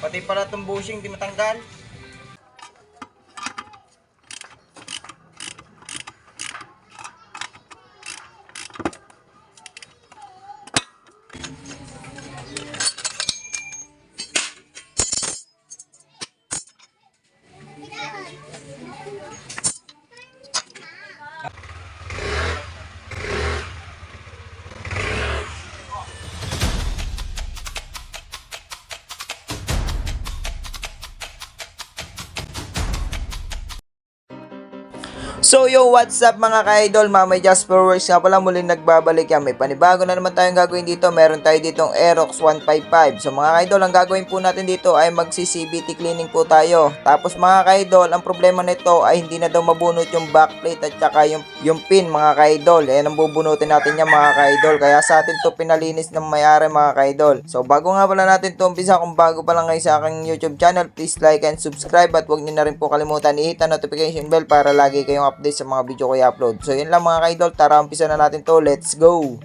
Pati pala itong bushing, di matanggal. So yo, what's up mga ka-idol? Mamay Jasper Works nga pala muling nagbabalik yan. May panibago na naman tayong gagawin dito. Meron tayo ditong Aerox 155. So mga ka-idol, ang gagawin po natin dito ay magsi-CBT cleaning po tayo. Tapos mga ka-idol, ang problema nito ay hindi na daw mabunot yung backplate at saka yung, yung pin mga ka-idol. Ayan ang bubunutin natin yan mga ka-idol. Kaya sa atin to pinalinis ng mayari mga ka-idol. So bago nga pala natin to umpisa, kung bago pa lang kayo sa aking YouTube channel, please like and subscribe at huwag niyo na rin po kalimutan i-hit notification bell para lagi kayong update sa mga video ko i-upload. So yun lang mga ka-idol, tara umpisa na natin to. Let's go!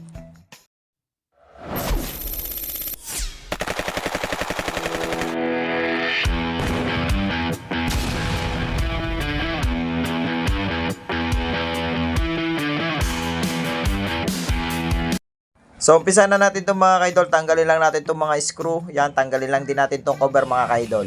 So, umpisa na natin itong mga kaidol. Tanggalin lang natin itong mga screw. Yan, tanggalin lang din natin itong cover mga kaidol.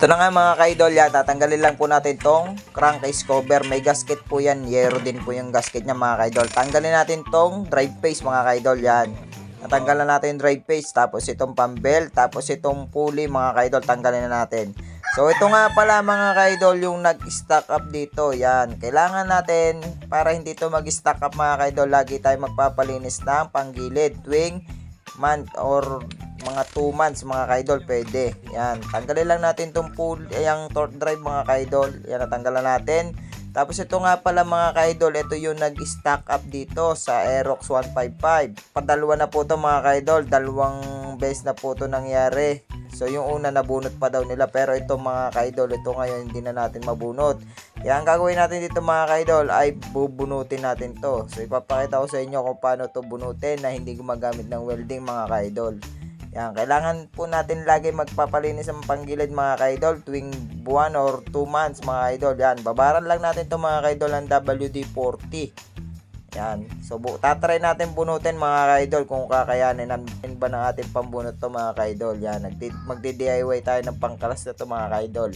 Ito na nga mga ka-idol yan, tatanggalin lang po natin tong crankcase cover. May gasket po yan, yero din po yung gasket niya mga ka-idol. Tanggalin natin tong drive face mga ka-idol yan. Natanggalan natin yung drive face, tapos itong pambel, tapos itong pulley mga ka-idol, tanggalin na natin. So ito nga pala mga ka-idol yung nag-stack up dito. Yan, kailangan natin para hindi to mag-stack up mga ka-idol, lagi tayo magpapalinis ng panggilid tuwing month or mga 2 months mga kaidol pwede. Yan. Tanggalin lang natin tong pull yung torque drive mga kaidol. Yan natanggalan natin. Tapos ito nga pala mga kaidol ito yung nag stack up dito sa Aerox 155 padalwa na po to mga kaidol. Dalawang beses na po to nangyari so yung una nabunot pa daw nila pero ito mga kaidol ito ngayon hindi na natin mabunot yan ang gagawin natin dito mga kaidol ay bubunutin natin to so ipapakita ko sa inyo kung paano to bunutin na hindi gumagamit ng welding mga kaidol yan, kailangan po natin lagi magpapalinis ng panggilid mga kaidol tuwing buwan or 2 months mga kaidol. Yan, babaran lang natin to mga kaidol ng WD-40. Yan, so bu tatry natin bunutin mga kaidol kung kakayanin natin ba ng ating pambunot to mga kaidol. Yan, magdi-DIY tayo ng pangkalas na to mga kaidol.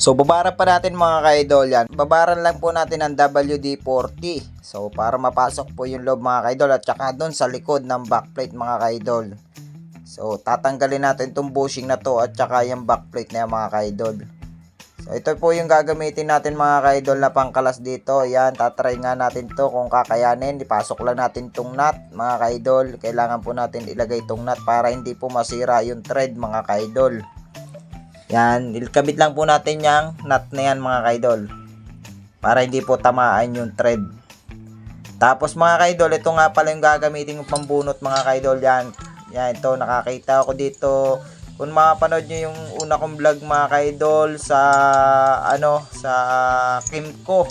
So babaran pa natin mga kaidol yan. Babaran lang po natin ng WD-40. So para mapasok po yung loob mga kaidol at saka doon sa likod ng backplate mga kaidol. So, tatanggalin natin itong bushing na to at saka yung backplate na yan mga kaidol. Ito po yung gagamitin natin mga kaidol na pangkalas dito. Yan, tatry nga natin to kung kakayanin. Ipasok lang natin itong nut mga kaidol. Kailangan po natin ilagay itong nut para hindi po masira yung thread mga kaidol. Yan, ilkabit lang po natin yung nut na yan mga kaidol. Para hindi po tamaan yung thread. Tapos mga kaidol, ito nga pala yung gagamitin yung pambunot mga kaidol yan. Yan, ito, nakakita ako dito. Kung makapanood nyo yung una kong vlog mga kaidol sa, ano, sa Kimco.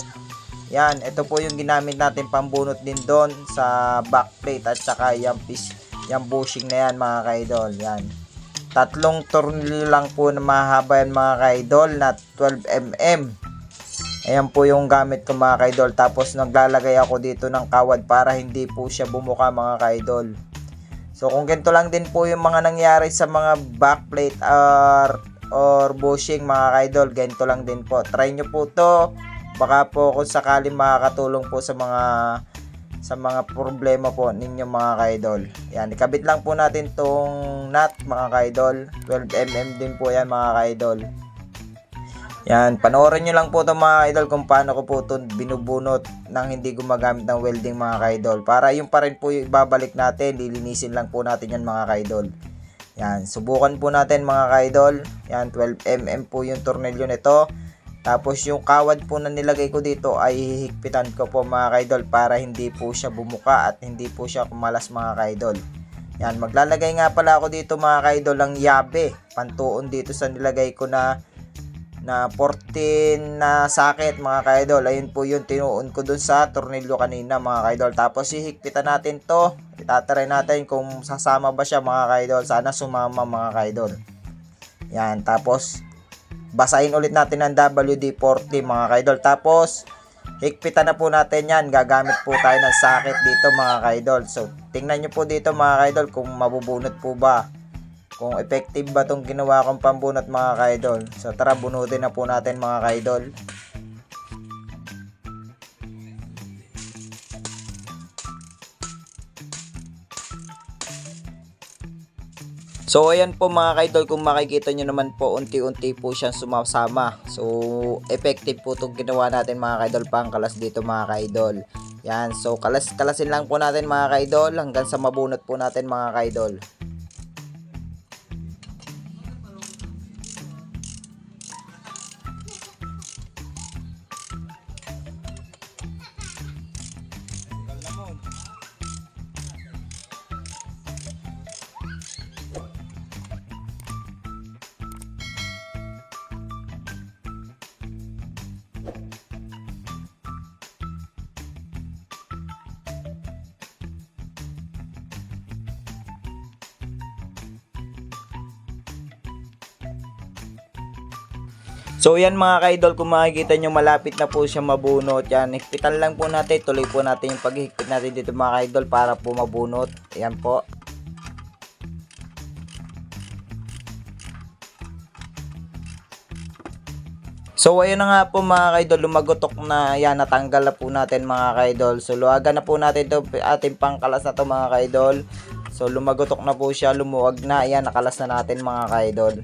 Yan, ito po yung ginamit natin pambunot din doon sa backplate at saka yung piece, yung bushing na yan mga kaidol. Yan. Tatlong tornilyo lang po na mahaba yan mga kaidol na 12mm. Ayan po yung gamit ko mga kaidol. Tapos naglalagay ako dito ng kawad para hindi po siya bumuka mga kaidol. So kung ganito lang din po yung mga nangyari sa mga backplate or or bushing mga kaidol, ganito lang din po. Try nyo po to. Baka po kung sakali makakatulong po sa mga sa mga problema po ninyo mga kaidol. Yan, ikabit lang po natin tong nut mga kaidol. 12mm din po yan mga kaidol. Yan, panoorin nyo lang po ito mga idol kung paano ko po ito binubunot nang hindi gumagamit ng welding mga kaidol. Para yung pa rin po yung ibabalik natin, lilinisin lang po natin yan mga kaidol. Yan, subukan po natin mga ka-idol. Yan, 12mm po yung tornilyo nito. Tapos yung kawad po na nilagay ko dito ay hihigpitan ko po mga ka-idol para hindi po siya bumuka at hindi po siya kumalas mga ka-idol. Yan, maglalagay nga pala ako dito mga ka-idol ng yabe. Pantuon dito sa nilagay ko na na 14 na socket mga ka-idol. Ayun po yung tinuon ko dun sa tornilyo kanina mga ka-idol. Tapos hihigpitan natin to. Itatry natin kung sasama ba siya mga ka-idol. Sana sumama mga ka-idol. Yan, tapos basahin ulit natin ang WD-40 mga ka-idol. Tapos higpitan na po natin yan. Gagamit po tayo ng socket dito mga ka-idol. So, tingnan nyo po dito mga ka-idol kung mabubunot po ba. Kung effective ba tong ginawa kong pambunot mga ka-idol. So, tara bunutin na po natin mga ka-idol. So ayan po mga kaidol kung makikita nyo naman po unti-unti po siyang sumasama. So effective po itong ginawa natin mga kaidol pangkalas dito mga kaidol. Yan so kalas kalasin lang po natin mga kaidol hanggang sa mabunot po natin mga kaidol. So yan mga kaidol, kung makikita nyo malapit na po siya mabunot. Yan, higpitan lang po natin. Tuloy po natin yung paghihigpit natin dito mga kaidol para po mabunot. Ayan po. So ayun na nga po mga kaidol, lumagotok na yan, natanggal na po natin mga kaidol. So luwagan na po natin to ating pangkalas na to mga kaidol. So lumagotok na po siya, lumuwag na, yan, nakalas na natin mga kaidol.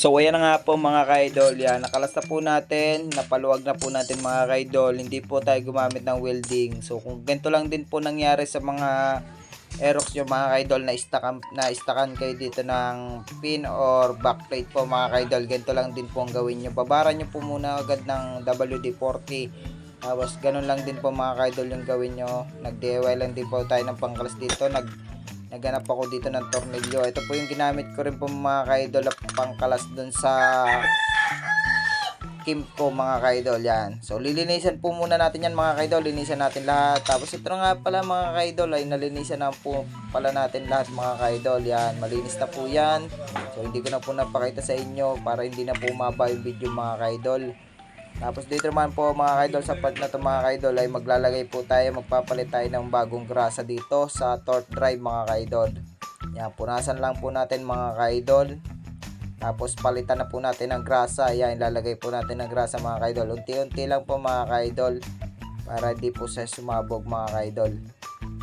So ayan na nga po mga kaidol, yan, nakalas na po natin, napaluwag na po natin mga kaidol, hindi po tayo gumamit ng welding. So kung ganito lang din po nangyari sa mga Aerox yung mga kaidol na istakan, na istakan kayo dito ng pin or backplate po mga kaidol, ganito lang din po ang gawin nyo. Babara nyo po muna agad ng WD-40 tapos ganun lang din po mga kaidol yung gawin nyo. Nag-DIY lang din po tayo ng pangkalas dito. Nag naghanap ako dito ng tornilyo. Ito po yung ginamit ko rin po mga kaidol pangkalas dun sa Kimco mga kaidol yan. So lilinisan po muna natin yan mga kaidol. Linisan natin lahat. Tapos ito nga pala mga kaidol ay nalinisan na po pala natin lahat mga kaidol yan. Malinis na po yan. So hindi ko na po napakita sa inyo para hindi na po umaba yung video mga kaidol. Tapos dito naman po mga kaidol sa part na to mga kaidol ay maglalagay po tayo magpapalit tayo ng bagong grasa dito sa torque drive mga kaidol. Yan punasan lang po natin mga kaidol. Tapos palitan na po natin ng grasa. Yan ilalagay po natin ng grasa mga kaidol. Unti-unti lang po mga kaidol para di po sa sumabog mga kaidol.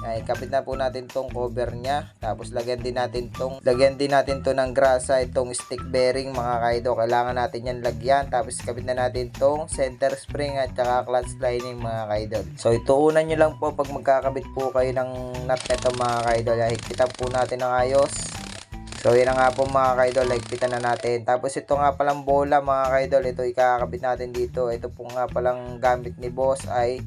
Yan, ikapit na po natin tong cover niya. Tapos lagyan din natin tong lagyan din natin to ng grasa itong stick bearing mga kaidol. Kailangan natin yan lagyan. Tapos ikapit na natin tong center spring at saka clutch lining mga kaidol. So ituunan nyo lang po pag magkakabit po kayo ng nut nito mga kaidol. Yan, Higpitan po natin ng ayos. So yun na nga po mga kaidol, higpitan na natin. Tapos ito nga palang bola mga kaidol, ito ikakabit natin dito. Ito po nga palang gamit ni boss ay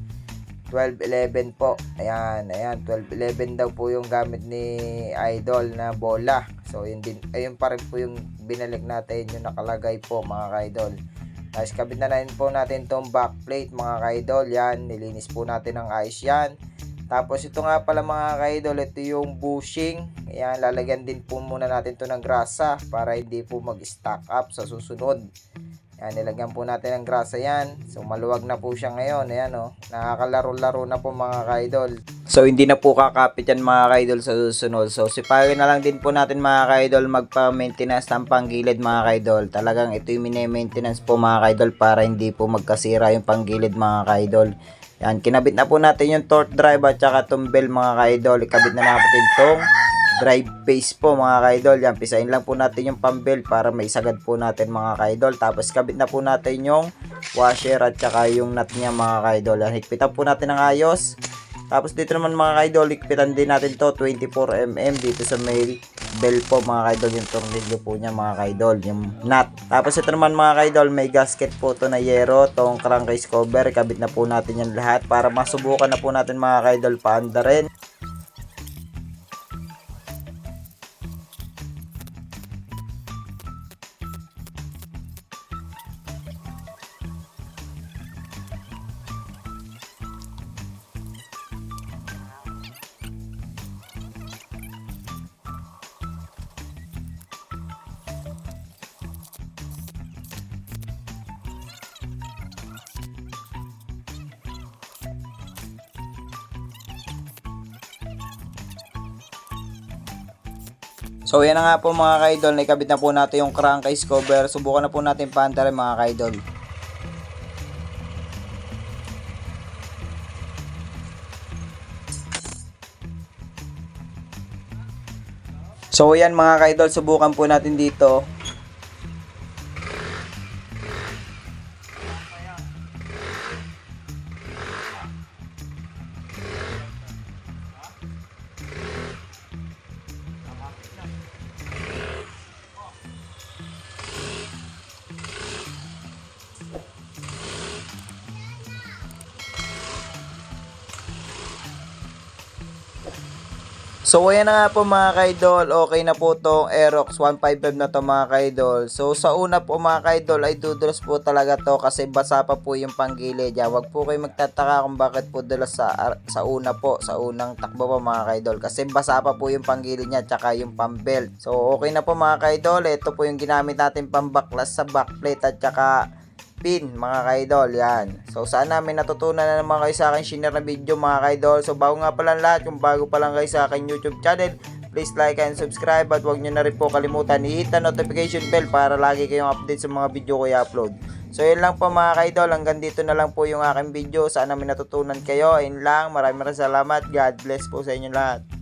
1211 po. Ayan, ayan, 1211 daw po yung gamit ni Idol na bola. So yun din, ayun pa rin po yung binalik natin yung nakalagay po mga kaidol. Tapos kabit na rin po natin tong backplate mga kaidol. Yan, nilinis po natin ng ayos yan. Tapos ito nga pala mga kaidol, ito yung bushing. Ayan, lalagyan din po muna natin to ng grasa para hindi po mag-stack up sa susunod. Ayan, nilagyan po natin ng grasa yan. So, maluwag na po siya ngayon. Ayan, oh. Nakakalaro-laro na po mga kaidol. So, hindi na po kakapit yan mga kaidol sa susunod. So, siparin na lang din po natin mga kaidol magpa-maintenance ng panggilid mga kaidol. Talagang ito yung mini-maintenance po mga kaidol para hindi po magkasira yung panggilid mga kaidol. Yan, kinabit na po natin yung torque drive at saka bell mga kaidol. Ikabit na natin itong drive pace po mga kaidol. Yan, pisain lang po natin yung pambelt para maisagad po natin mga kaidol. Tapos kabit na po natin yung washer at saka yung nut niya mga kaidol. Yan, higpitan po natin ng ayos. Tapos dito naman mga kaidol, higpitan din natin to 24mm dito sa may bell po mga kaidol yung tornilyo po niya mga kaidol yung nut tapos ito naman mga kaidol may gasket po to na yero tong crankcase cover kabit na po natin yan lahat para masubukan na po natin mga kaidol paanda rin So yan na nga po mga kaidol, naikabit na po natin yung crankcase cover. Subukan na po natin paanda rin mga kaidol. So yan mga kaidol, subukan po natin dito. So ayan na nga po mga kaidol, okay na po tong Aerox 155 na to mga kaidol. So sa una po mga kaidol ay dudulas po talaga to kasi basa pa po yung panggilid. Ya, wag po kayo magtataka kung bakit po dulas sa, sa una po, sa unang takbo po mga kaidol. Kasi basa pa po yung panggilid niya tsaka yung pambelt. So okay na po mga kaidol, ito po yung ginamit natin pambaklas sa backplate at tsaka pin mga kaidol yan. So sana may natutunan na naman kayo sa akin share na video mga kaidol? So bago nga pala lahat kung bago pa lang kayo sa akin youtube channel please like and subscribe at huwag nyo na rin po kalimutan i-hit ang notification bell para lagi kayong update sa mga video ko i-upload. So yun lang po mga kaidol. Hanggang dito na lang po yung aking video. Sana may natutunan kayo? Ayun lang. Maraming maraming salamat. God bless po sa inyo lahat